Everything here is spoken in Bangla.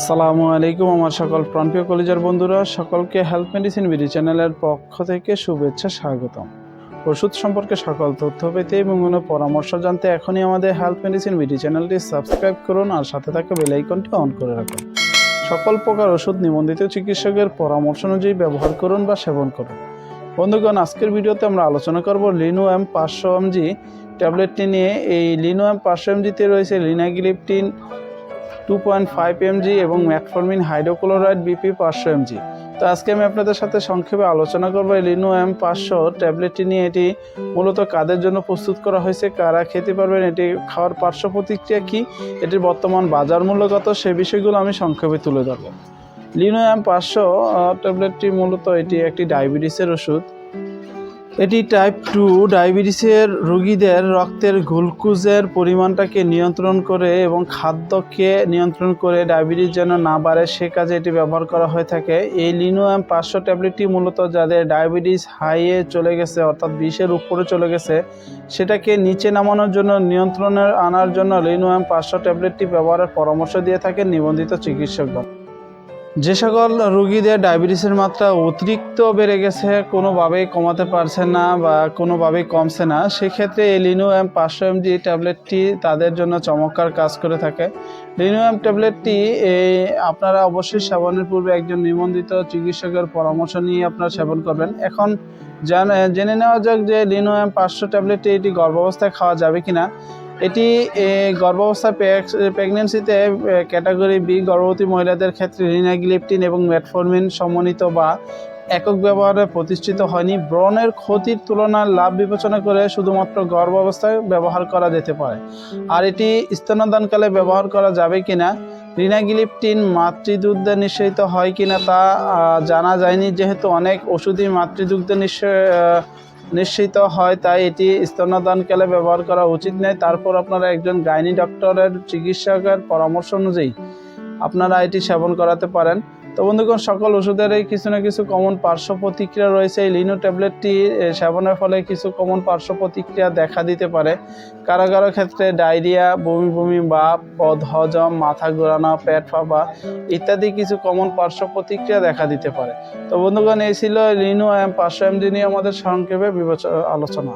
সালামু আলাইকুম আমার সকল প্রাণপ্রিয় কলেজের বন্ধুরা, সকলকে হেলথ মেডিসিন বিডি চ্যানেলের পক্ষ থেকে শুভেচ্ছা, স্বাগতম। ওষুধ সম্পর্কে সকল তথ্য পেতে এবং কোনো পরামর্শ জানতে এখনই আমাদের হেলথ মেডিসিন বিডি চ্যানেলটি সাবস্ক্রাইব করুন আর সাথে থাকা বেল আইকনটি অন করে রাখুন। সকল প্রকার ওষুধ নিবন্ধিত চিকিৎসকের পরামর্শ অনুযায়ী ব্যবহার করুন বা সেবন করুন। বন্ধুগণ, আজকের ভিডিওতে আমরা আলোচনা করব লিনো এম পাঁচশো এমজি ট্যাবলেটটি নিয়ে। এই লিনো এম পাঁচশো এমজিতে রয়েছে linagliptin two point five mg এবং ম্যাটফরমিন হাইড্রোক্লোরাইড বিপি পাঁচশো এমজি তো আজকে আমি আপনাদের সাথে সংক্ষেপে আলোচনা করব লিনো এম পাঁচশো ট্যাবলেটটি নিয়ে। এটি মূলত কাদের জন্য প্রস্তুত করা হয়েছে, কারা খেতে পারবেন, এটি খাওয়ার পার্শ্ব প্রতিক্রিয়া কী, এটির বর্তমান বাজার মূল্য কত, সে বিষয়গুলো আমি সংক্ষেপে তুলে ধরবো। লিনো এম পাঁচশো ট্যাবলেটটি মূলত এটি একটি ডায়াবেটিসের ওষুধ। এটি টাইপ টু ডায়াবেটিসের রোগীদের রক্তের গ্লুকোজের পরিমাণটাকে নিয়ন্ত্রণ করে এবং খাদ্যকে নিয়ন্ত্রণ করে ডায়াবেটিস যেন না বাড়ে, সে কাজে এটি ব্যবহার করা হয়ে থাকে। এই লিনোয়াম পাঁচশো ট্যাবলেটটি মূলত যাদের ডায়াবেটিস হাইয়ে চলে গেছে, অর্থাৎ বিশের উপরে চলে গেছে, সেটাকে নিচে নামানোর জন্য, নিয়ন্ত্রণে আনার জন্য লিনোয়াম পাঁচশো ট্যাবলেটটি ব্যবহারের পরামর্শ দিয়ে থাকেন নিবন্ধিত চিকিৎসকগণ। যে সকল রোগীদের ডায়াবেটিসের মাত্রা অতিরিক্ত বেড়ে গেছে, কোনোভাবেই কমাতে পারছে না বা কোনোভাবেই কমছে না, সেক্ষেত্রে এই লিনো এম পাঁচশো এমজি ট্যাবলেটটি তাদের জন্য চমৎকার কাজ করে থাকে। লিনো এম ট্যাবলেটটি এই আপনারা অবশ্যই সেবনের পূর্বে একজন নিবন্ধিত চিকিৎসকের পরামর্শ নিয়ে আপনারা সেবন করবেন। এখন জান- নেওয়া যাক যে লিনো এম পাঁচশো ট্যাবলেটটি এটি গর্ভাবস্থায় খাওয়া যাবে কিনা। এটি গর্ভাবস্থা প্রেগনেন্সিতে ক্যাটাগরি বি গর্ভবতী মহিলাদের ক্ষেত্রে রিনাগিলিপটিন এবং মেটফরমিন সমন্বিত বা একক ব্যবহারে প্রতিষ্ঠিত হয়নি। ব্রণের ক্ষতির তুলনায় লাভ বিবেচনা করে শুধুমাত্র গর্ভাবস্থায় ব্যবহার করা যেতে পারে। আর এটি স্তনদানকালে ব্যবহার করা যাবে কিনা রিনাগিলিপটিন মাতৃদুগ্ধে নিঃসরিত হয় কিনা তা জানা যায়নি। যেহেতু অনেক ওষুধই মাতৃদুগ্ধে আহ, নিশ্চিত হয়, তাই এটি স্তনদানকালে ব্যবহার করা উচিত নয়। তারপর আপনারা একজন গাইনি ডক্টরের চিকিৎসকের পরামর্শ অনুযায়ী আপনারা এটি সেবন করাতে পারেন। তো বন্ধুগণ, সকল ওষুধেরই কিছু না কিছু কমন পার্শ্ব প্রতিক্রিয়া রয়েছে। এই লিনো ট্যাবলেটটি সেবনের ফলে কিছু কমন পার্শ্ব প্রতিক্রিয়া দেখা দিতে পারে। কারও কারও ক্ষেত্রে ডায়রিয়া, বমি বমি বা বদহজম মাথা ঘোরানো, পেট ফাঁপা ইত্যাদি কিছু কমন পার্শ্ব প্রতিক্রিয়া দেখা দিতে পারে। তো বন্ধুগণ, এই ছিল লিনো এম পাঁচশো এমজি নিয়ে আমাদের সংক্ষেপে বিবেচনা আলোচনা।